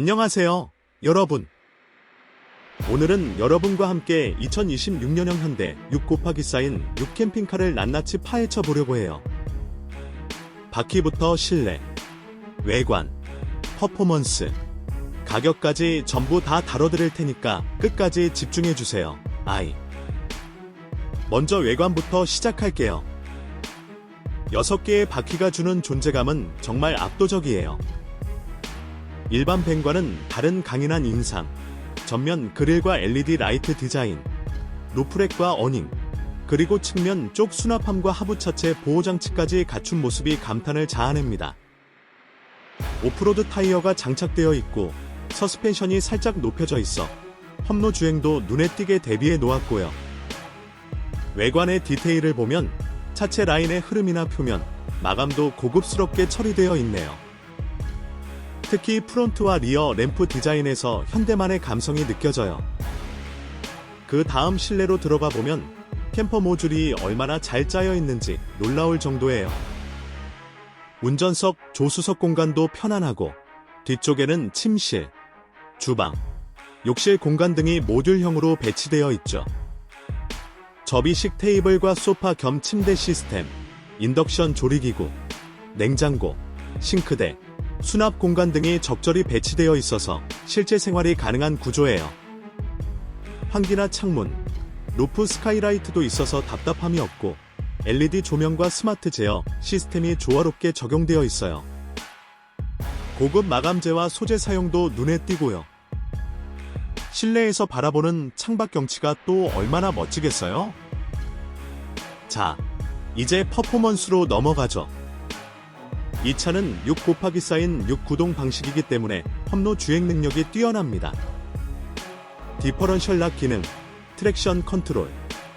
안녕하세요, 여러분. 오늘은 여러분과 함께 2026년형 현대 6 곱하기 쌓인 6 캠핑카를 낱낱이 파헤쳐 보려고 해요. 바퀴부터 실내, 외관, 퍼포먼스, 가격까지 전부 다 다뤄드릴 테니까 끝까지 집중해 주세요. 아이. 먼저 외관부터 시작할게요. 6개의 바퀴가 주는 존재감은 정말 압도적이에요. 일반 벤과는 다른 강인한 인상, 전면 그릴과 LED 라이트 디자인, 루프렉과 어닝, 그리고 측면 쪽 수납함과 하부 차체 보호 장치까지 갖춘 모습이 감탄을 자아냅니다. 오프로드 타이어가 장착되어 있고 서스펜션이 살짝 높여져 있어 험로 주행도 눈에 띄게 대비해 놓았고요. 외관의 디테일을 보면 차체 라인의 흐름이나 표면, 마감도 고급스럽게 처리되어 있네요. 특히 프론트와 리어 램프 디자인에서 현대만의 감성이 느껴져요. 그 다음 실내로 들어가 보면 캠퍼 모듈이 얼마나 잘 짜여 있는지 놀라울 정도예요. 운전석, 조수석 공간도 편안하고 뒤쪽에는 침실, 주방, 욕실 공간 등이 모듈형으로 배치되어 있죠. 접이식 테이블과 소파 겸 침대 시스템, 인덕션 조리기구, 냉장고, 싱크대, 수납 공간 등이 적절히 배치되어 있어서 실제 생활이 가능한 구조예요. 환기나 창문, 루프 스카이라이트도 있어서 답답함이 없고 LED 조명과 스마트 제어 시스템이 조화롭게 적용되어 있어요. 고급 마감재와 소재 사용도 눈에 띄고요. 실내에서 바라보는 창밖 경치가 또 얼마나 멋지겠어요? 자, 이제 퍼포먼스로 넘어가죠. 이 차는 6 곱하기 쌓인 6 구동 방식이기 때문에 험로 주행 능력이 뛰어납니다. 디퍼런셜 락 기능, 트랙션 컨트롤,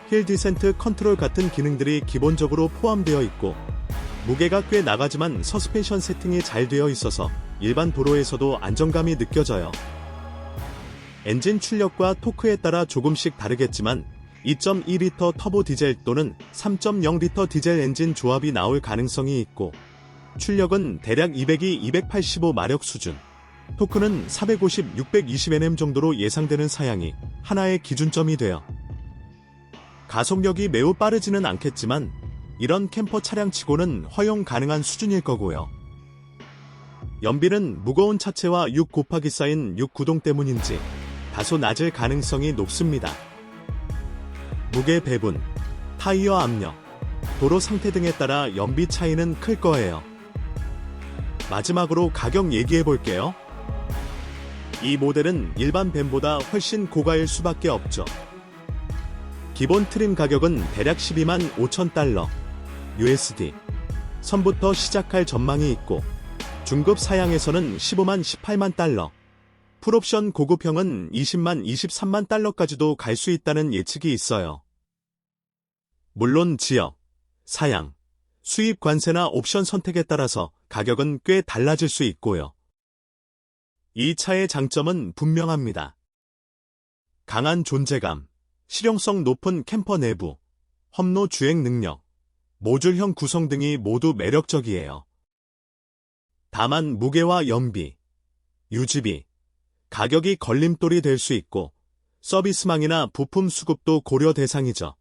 힐 디센트 컨트롤 같은 기능들이 기본적으로 포함되어 있고 무게가 꽤 나가지만 서스펜션 세팅이 잘 되어 있어서 일반 도로에서도 안정감이 느껴져요. 엔진 출력과 토크에 따라 조금씩 다르겠지만 2.2리터 터보 디젤 또는 3.0리터 디젤 엔진 조합이 나올 가능성이 있고 출력은 대략 200이 285 마력 수준, 토크는 450, 620Nm 정도로 예상되는 사양이 하나의 기준점이 돼요. 가속력이 매우 빠르지는 않겠지만 이런 캠퍼 차량치고는 허용 가능한 수준일 거고요. 연비는 무거운 차체와 6 곱하기 쌓인 6 구동 때문인지 다소 낮을 가능성이 높습니다. 무게 배분, 타이어 압력, 도로 상태 등에 따라 연비 차이는 클 거예요. 마지막으로 가격 얘기해 볼게요. 이 모델은 일반 벤보다 훨씬 고가일 수밖에 없죠. 기본 트림 가격은 대략 12만 5천 달러, USD. 선부터 시작할 전망이 있고, 중급 사양에서는 15만 18만 달러, 풀옵션 고급형은 20만 23만 달러까지도 갈 수 있다는 예측이 있어요. 물론 지역, 사양, 수입 관세나 옵션 선택에 따라서 가격은 꽤 달라질 수 있고요. 이 차의 장점은 분명합니다. 강한 존재감, 실용성 높은 캠퍼 내부, 험로 주행 능력, 모듈형 구성 등이 모두 매력적이에요. 다만 무게와 연비, 유지비, 가격이 걸림돌이 될 수 있고 서비스망이나 부품 수급도 고려 대상이죠.